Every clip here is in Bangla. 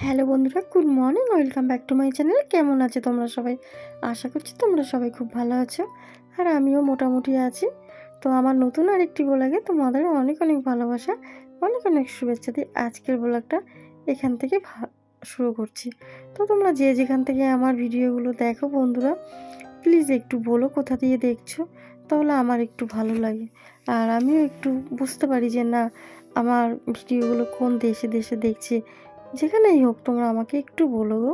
হ্যালো বন্ধুরা, good morning, welcome back to my channel. কেমন আছে তোমরা সবাই? আশা করছি তোমরা সবাই খুব ভালো আছো। আর আমিও মোটামুটি আছি। তো আমার নতুন আরেকটি ব্লগে তোমাদের অনেক অনেক ভালোবাসা, অনেক অনেক শুভেচ্ছা দিই আজকের ব্লগটা এখান থেকে শুরু করছি। তো তোমরা যে যেখান থেকে আমার ভিডিওগুলো দেখো বন্ধুরা, প্লিজ একটু বলো কোথা দিয়ে দেখছ, তাহলে আমার একটু ভালো লাগে। আর আমিও একটু বুঝতে পারি যে না, আমার ভিডিওগুলো কোন দেশে দেশে দেখছে যেখানেই হোক তোমরা আমাকে একটু বলো গো।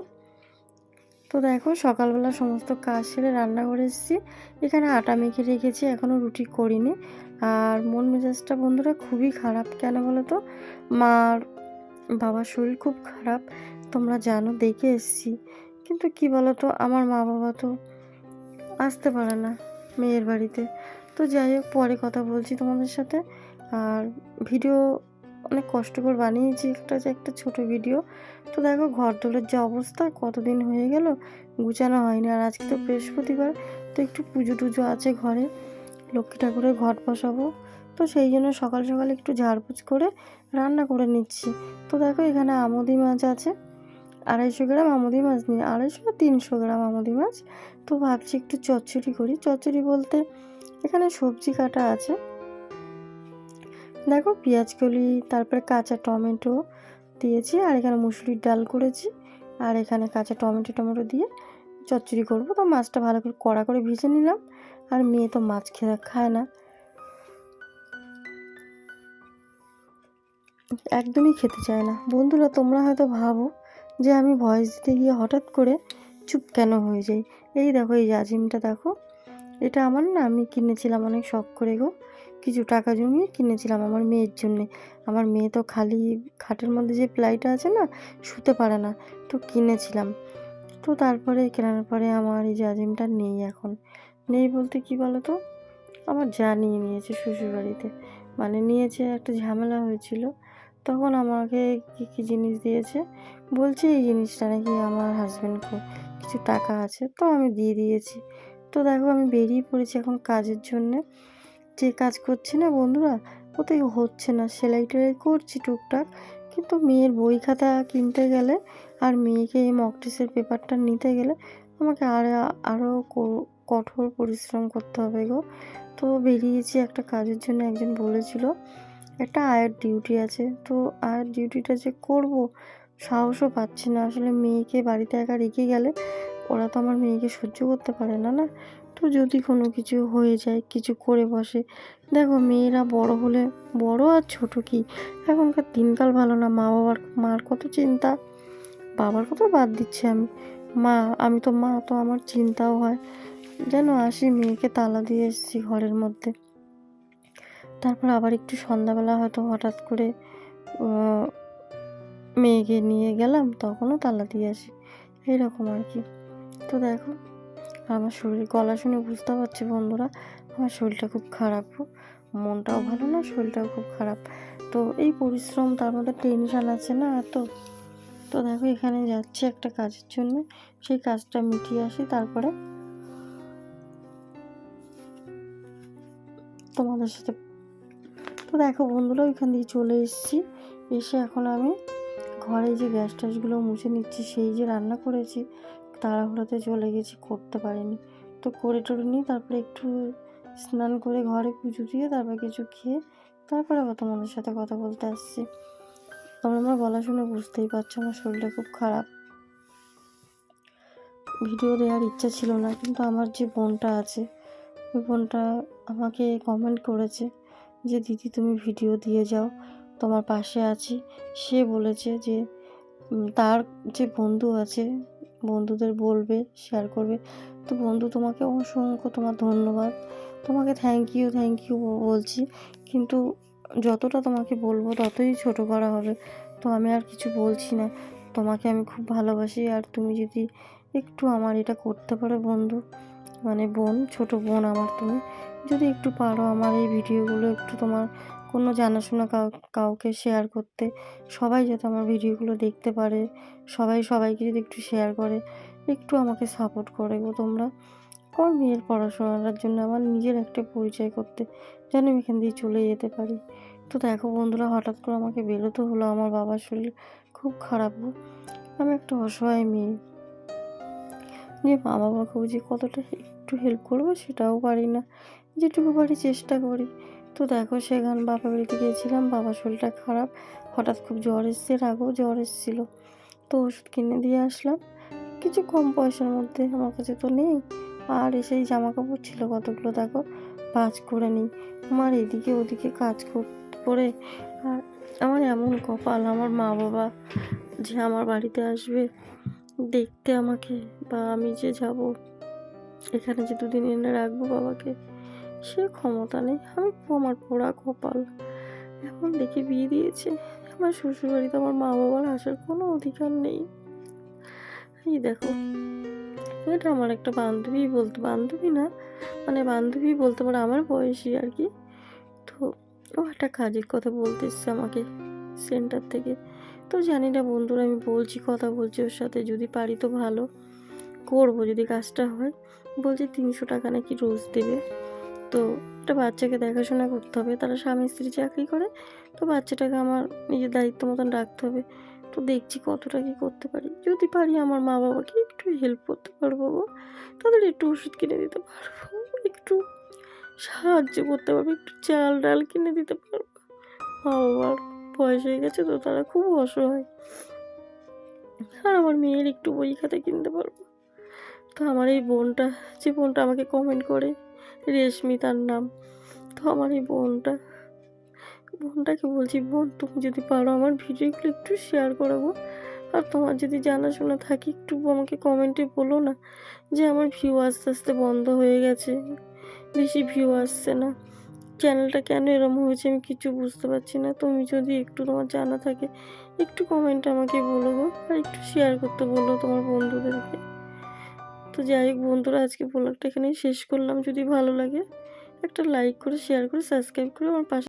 তো দেখো, সকালবেলা সমস্ত কাজ সেরে রান্না করে এসেছি। এখানে আটা মেখে রেখেছি এখনও রুটি করিনি। আর মন মেজাজটা বন্ধুরা খুবই খারাপ, কেন বলো তো? মার বাবার শরীর খুব খারাপ, তোমরা জানো, দেখে এসেছি। কিন্তু কি বলো তো, আমার মা বাবা তো আসতে পারে না মেয়ের বাড়িতে। তো যাই হোক, পরে কথা বলছি তোমাদের সাথে। আর ভিডিও অনেক কষ্ট করে বানিয়েছি। একটা যে একটা ছোট ভিডিও তো দেখো ঘর তোলার যে অবস্থা, কতদিন হয়ে গেল? গুছানো হয়নি। আর আজকে তো বৃহস্পতিবার, তো একটু পুজো টুজো আছে ঘরে। লক্ষ্মী ঠাকুরের ঘট বসাবো। তো সেই জন্য সকাল সকাল একটু ঝাড়পুছ করে রান্না করে নিচ্ছি। তো দেখো, এখানে আমদি মাছ আছে। আড়াইশো গ্রাম আমদি মাছ নিয়ে, আড়াইশো না তিনশো গ্রাম আমদি মাছ। তো ভাবছি একটু চচ্চড়ি করি। চচ্চড়ি বলতে এখানে সবজি কাটা আছে। দেখো, পেঁয়াজ কলি, তারপরে কাঁচা টমেটো দিয়েছি, আর এখানে মুসুরির ডাল করেছি, আর এখানে কাঁচা টমেটো টমেটো দিয়ে চচ্চড়ি করব। তো মাছটা ভালো করে কড়া করে ভেজে নিলাম, আর মেয়ে তো মাছ খেয়ে খায় না। একদমই খেতে চায় না। বন্ধুরা, তোমরা হয়তো ভাবো যে আমি ভয়েস দিতে গিয়ে হঠাৎ করে চুপ কেন হয়ে যাই? এই দেখো, এই জাজিমটা দেখো, এটা আমার না আমি কিনেছিলাম অনেক শখ করে গো। কিছু টাকা জমিয়ে কিনেছিলাম আমার মেয়ের জন্যে। আমার মেয়ে তো খালি খাটের মধ্যে যে প্লাইটা আছে না, শুতে পারে না, তো কিনেছিলাম। তো তারপরে কেনার পরে আমার এই জাজিমটা নেই এখন। নেই বলতে কি বলো তো আমার যা নিয়ে নিয়েছে শ্বশুরবাড়িতে। মানে নিয়েছে একটা ঝামেলা হয়েছিল। তখন আমাকে কী কী জিনিস দিয়েছে? বলছে এই জিনিসটা নাকি আমার হাজব্যান্ডকে কিছু টাকা আছে, তো আমি দিয়ে দিয়েছি। তো দেখো আমি বেরিয়ে পড়েছি এখন কাজের জন্যে। যে কাজ করছি না বন্ধুরা, ওতেই হচ্ছে না। সেলাই টেলাই করছি টুকটাক, কিন্তু মেয়ের বই খাতা কিনতে গেলে আর মেয়েকে এই মক টেস্টের পেপারটা নিতে গেলে আমাকে আর আরও কঠোর পরিশ্রম করতে হবে গো। তো বেরিয়েছি একটা কাজের জন্য, একজন বলেছিল, একটা আয়ের ডিউটি আছে। তো আয়ের ডিউটিটা যে করব, সাহসও পাচ্ছি না। আসলে মেয়েকে বাড়িতে একা রেখে গেলে ওরা তো আমার মেয়েকে সহ্য করতে পারে না না? তো যদি কোনো কিছু হয়ে যায়, কিছু করে বসে। দেখো, মেয়েরা বড় হলে বড় আর ছোট কি? এখনকার দিনকাল ভালো না মা বাবার মার কত চিন্তা। বাবার কত বাদ দিচ্ছি আমি। মা, আমি তো মা, তো আমার চিন্তাও হয়। যেন আসি মেয়েকে তালা দিয়ে এসেছি ঘরের মধ্যে। তারপর আবার একটু সন্ধ্যাবেলা হয়তো হঠাৎ করে মেয়েকে নিয়ে গেলাম, তখনও তালা দিয়ে আসি। এরকম আর কি। তো দেখো আমার শরীর গলা শুনে বুঝতে পারছি বন্ধুরা আমার শরীরটা খুব খারাপ মনটাও ভালো না শরীরটাও খুব খারাপ। তো এই পরিশ্রম তার মধ্যে টেনশান আছে না এত? তো দেখো এখানে যাচ্ছি একটা কাজের জন্য। সেই কাজটা মিটিয়ে আসি তারপরে তোমাদের সাথে। তো দেখো বন্ধুরা ওইখান দিয়ে চলে এসেছি। এসে এখন আমি ঘরে যে গ্যাস ট্যাসগুলো মুছে নিচ্ছি সেই যে রান্না করেছি তাড়াহুড়োতে চলে গেছি, করতে পারিনি। তো করে টরে নিই তারপরে একটু স্নান করে ঘরে পুজো দিয়ে তারপর কিছু খেয়ে তারপরে আবার তোমাদের সাথে কথা বলতে আসছি। তোমরা আমার গলা শুনে বুঝতেই পারছ, আমার শরীরটা খুব খারাপ। ভিডিও দেওয়ার ইচ্ছা ছিল না, কিন্তু আমার যে বোনটা আছে, ওই বোনটা আমাকে কমেন্ট করেছে যে, দিদি, তুমি ভিডিও দিয়ে যাও, তোমার পাশে আছি। সে বলেছে যে তার যে বন্ধু আছে বন্ধুদের বলবে শেয়ার করবে। তো বন্ধু, তোমাকে অসংখ্য তোমার ধন্যবাদ। তোমাকে থ্যাংক ইউ থ্যাংক ইউ বলছি। কিন্তু যতটা তোমাকে বলব, ততই ছোট করা হবে। তো আমি আর কিছু বলছি না। তোমাকে আমি খুব ভালোবাসি। আর তুমি যদি একটু আমার এটা করতে পারো বন্ধু মানে বোন, ছোট বোন আমার তুমি, যদি একটু পারো আমার এই ভিডিওগুলো একটু তোমার কোনো জানাশোনা কাউ, কাউকে শেয়ার করতে। সবাই যাতে আমার ভিডিওগুলো দেখতে পারে। সবাই সবাইকে যদি একটু শেয়ার করে, একটু আমাকে সাপোর্ট করে গো তোমরা। আমার মেয়ের পড়াশোনার জন্য আমার নিজের একটা পরিচয় করতে, যেন আমি এখান দিয়ে চলে যেতে পারি। তো দেখো বন্ধুরা, হঠাৎ করে আমাকে বেরোতে হলো আমার বাবার শরীর খুব খারাপ। আমি একটা অসহায় মেয়ে। যে মা বাবাকেও যে কতটা একটু হেল্প করব সেটাও পারি না। যেটুকু পারি চেষ্টা করি। তো দেখো সেখান বাপা বাড়িতে গিয়েছিলাম, বাবার শরীরটা খারাপ। হঠাৎ খুব জ্বর এসছে, রাগও জ্বর এসেছিল। তো ওষুধ কিনে দিয়ে আসলাম। কিছু কম পয়সার মধ্যে, আমার কাছে তো নেই। আর এসেই জামা কাপড় ছিল কতগুলো দেখো, ভাজ করে নিই। আমার এদিকে ওদিকে কাজ করে। আর আমার এমন কপাল, আমার মা বাবা যে আমার বাড়িতে আসবে দেখতে আমাকে, বা আমি যে যাব, এখানে যে দুদিন এনে রাখব বাবাকে সে ক্ষমতা নেই। আমি আমার পোড়া কপাল। এখন দেখি বিয়ে দিয়েছে। আমার শ্বশুরবাড়িতে আমার মা বাবার আসার কোনো অধিকার নেই। এই দেখো, এটা আমার একটা বান্ধবী বলতে, বান্ধবী না মানে বান্ধবী বলতে পারে আমার বয়সী আর কি। তো ও একটা কাজের কথা বলতে এসছে আমাকে সেন্টার থেকে। তো জানি না বন্ধুরা, আমি বলছি, কথা বলছি ওর সাথে, যদি পারি তো ভালো। করব যদি কাজটা হয়। বলছে তিনশো টাকা নাকি রোজ দেবে। তো একটা বাচ্চাকে দেখাশোনা করতে হবে। তারা স্বামী, স্ত্রী চাকরি করে, তো বাচ্চাটাকে আমার নিজের দায়িত্ব মতন রাখতে হবে। তো দেখছি কতটা কি করতে পারি। যদি পারি আমার মা বাবাকে একটু হেল্প করতে পারব গো। তাদের একটু ওষুধ কিনে দিতে পারব। একটু সাহায্য করতে পারব। একটু চাল ডাল কিনে দিতে পারব। মা বাবার বয়স হয়ে গেছে তো তারা খুব অসহায়। আর আমার মেয়ের একটু বই খাতা কিনতে পারব। তো আমার এই বোনটা, যে বোনটা আমাকে কমেন্ট করে রেশমি তার নাম। তো আমার এই বোনটা, বোনটাকে বলছি, বোন, তুমি যদি পারো আমার ভিডিওগুলো একটু শেয়ার করাবো। আর তোমার যদি জানাশোনা থাকে, একটু আমাকে কমেন্টে বলো না যে আমার ভিউ আস্তে আস্তে বন্ধ হয়ে গেছে, বেশি ভিউ আসছে না। চ্যানেলটা কেন এরম হয়েছে আমি কিছু বুঝতে পারছি না। তুমি যদি একটু তোমার জানা থাকে, একটু কমেন্ট আমাকে বলো গো। আর একটু শেয়ার করতে বলো তোমার বন্ধুদেরকে। তো যাই হোক বন্ধুরা, আজকে ব্লগটা এখানেই শেষ করলাম। যদি ভালো লাগে একটা লাইক করে শেয়ার করে সাবস্ক্রাইব করে আমার পাশে